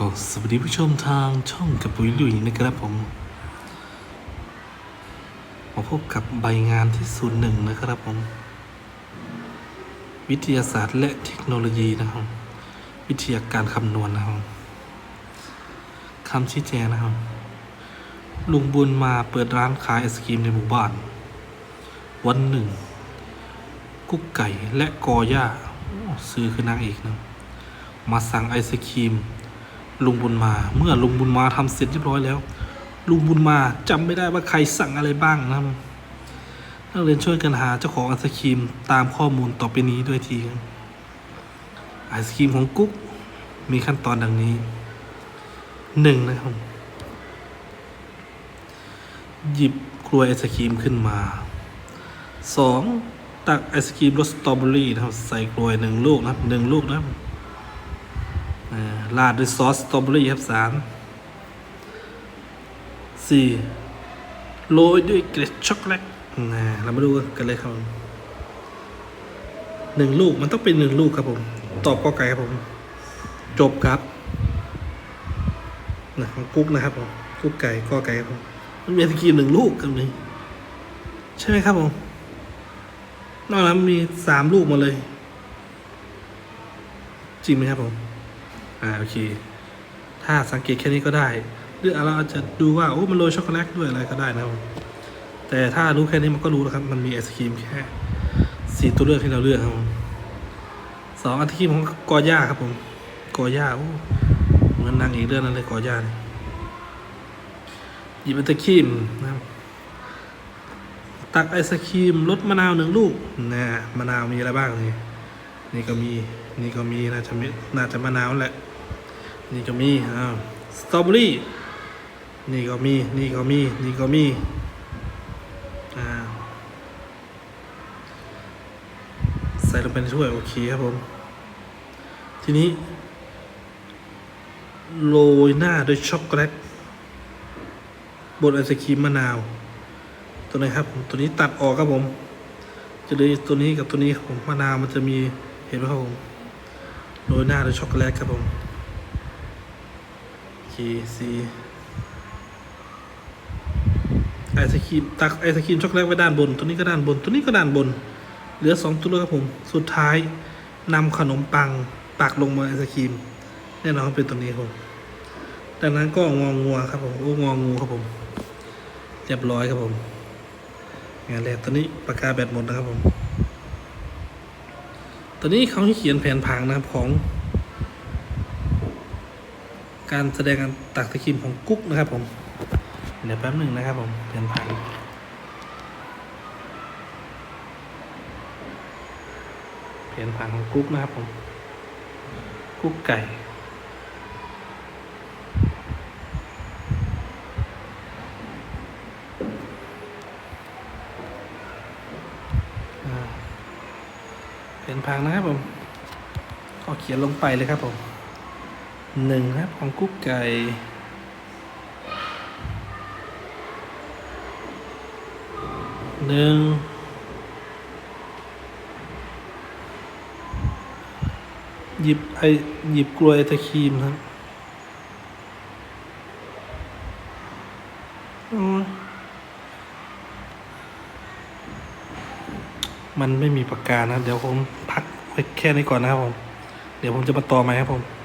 ก็สวัสดีผู้ชมทางช่องกับปุยลุยนะครับผม มาพบกับใบงานที่ศูนย์หนึ่งนะครับผม วิทยาศาสตร์และเทคโนโลยีนะครับ วิทยาการคำนวณนะครับคำชี้แจงนะครับ ลุงบุญมาเปิดร้านขายไอศกรีมในหมู่บ้าน วันหนึ่ง กุ๊กไก่และกอย่าซื้อคือนางเอกนะมาสั่งไอศครีม ลุงบุญมา เมื่อลุงบุญมาทำเสร็จเรียบร้อยแล้ว ลุงบุญมาจำไม่ได้ว่าใครสั่งอะไรบ้างนะนักเรียนช่วยกันหาเจ้าของไอศครีมตามข้อมูลต่อไปนี้ด้วยทีไอศครีมของกุ๊กมีขั้นตอนดังนี้หนึ่งนะครับ หยิบกลวยไอศครีมขึ้นมาสองตักไอศครีมรสสตรอเบอรี่นะครับ ใส่กลวยหนึ่งลูกนะครับหนึ่งลูกนะครับ ราดด้วยซอสสตรอเบอรี่ครับสามสี่โรยด้วยเกล็ดช็อกโกแลตนะเรามาดูกันเลยครับหนึ่งลูกมันต้องเป็นหนึ่งลูกครับผม ตอบกอไก่ครับผม จบครับนะของกุ๊กนะครับผมกุ๊กไก่กอไก่ครับผมมันมีไอศกรีมหนึ่งลูกครับนี่ใช่ไหมครับผมนอกนั้นมีสามลูกมาเลย จริงไหมครับผม อ่าโอเค ถ้าสังเกตแค่นี้ก็ได้ หรือเราอาจจะดูว่าโอ้มันโรยช็อกโกแลตด้วยอะไรก็ได้นะครับแต่ถ้ารู้แค่นี้มันก็รู้แล้วครับ มันมีไอศครีมแค่สี่ตัวเลือกที่เราเลือกครับผมสองไอศครีมของกอย่าครับผมกอย่าโอ้เหมือนนางเอกเรื่องนั้นเลยกอย่าเนี่ยหยิบไอศครีมนะครับตักไอศครีมรสมะนาวหนึ่งลูกนะมะนาวมีอะไรบ้างนี่นี่ก็มีนี่ก็มีน่าจะมีน่าจะมะนาวแหละ นี่ก็มีอ้าวสตรอเบอรี่นี่ก็มี นี่ก็มี นี่ก็มี อ่า ใส่ลงไปในถ้วย โอเคครับผม ทีนี้ โรยหน้าด้วยช็อกโกแลตบนไอศครีมมะนาว ตัวไหนี้ครับ ตัวนี้ตัดออกครับผม จะเลยตัวนี้กับตัวนี้ครับผม มะนาวมันจะมี เห็นไหมครับผม โรยหน้าด้วยช็อกโกแลตครับผม คสีไอศครีมตักไอศครีมช็อกโกแลตไว้ด้านบน ตัวนี้ก็ด้านบน ตัวนี้ก็ด้านบน เหลือสองตัวเลือกครับผม สุดท้ายนำขนมปังปักลงบนไอศครีมแน่นอนเป็นตัวนี้ครับดังนั้นก็งองงัวครับผมโอ้งองงูครับผมเรียบร้อยครับผมงานแรกตัวนี้ปากกาแบตหมดนะครับผมตอนนี้เขาให้เขียนแผนผังนะครับของ การแสดงการตักตะคิมของกุ๊กนะครับผมเดี๋ยวแป๊บหนึ่งนะครับผมแผนผังแผนผังของกุ๊กนะครับผมกุ๊กไก่อ่าเป็นพังนะครับผมก็เขียนลงไปเลยครับผม หนึ่งครับของกุ๊กไก่หนึ่งหยิบไอหยิบกลวยไอตะครีมครับอ้ยมันไม่มีปากกานะ เดี๋ยวผมพักไว้แค่นี้ก่อนนะครับผม เดี๋ยวผมจะมาต่อใหม่ครับผม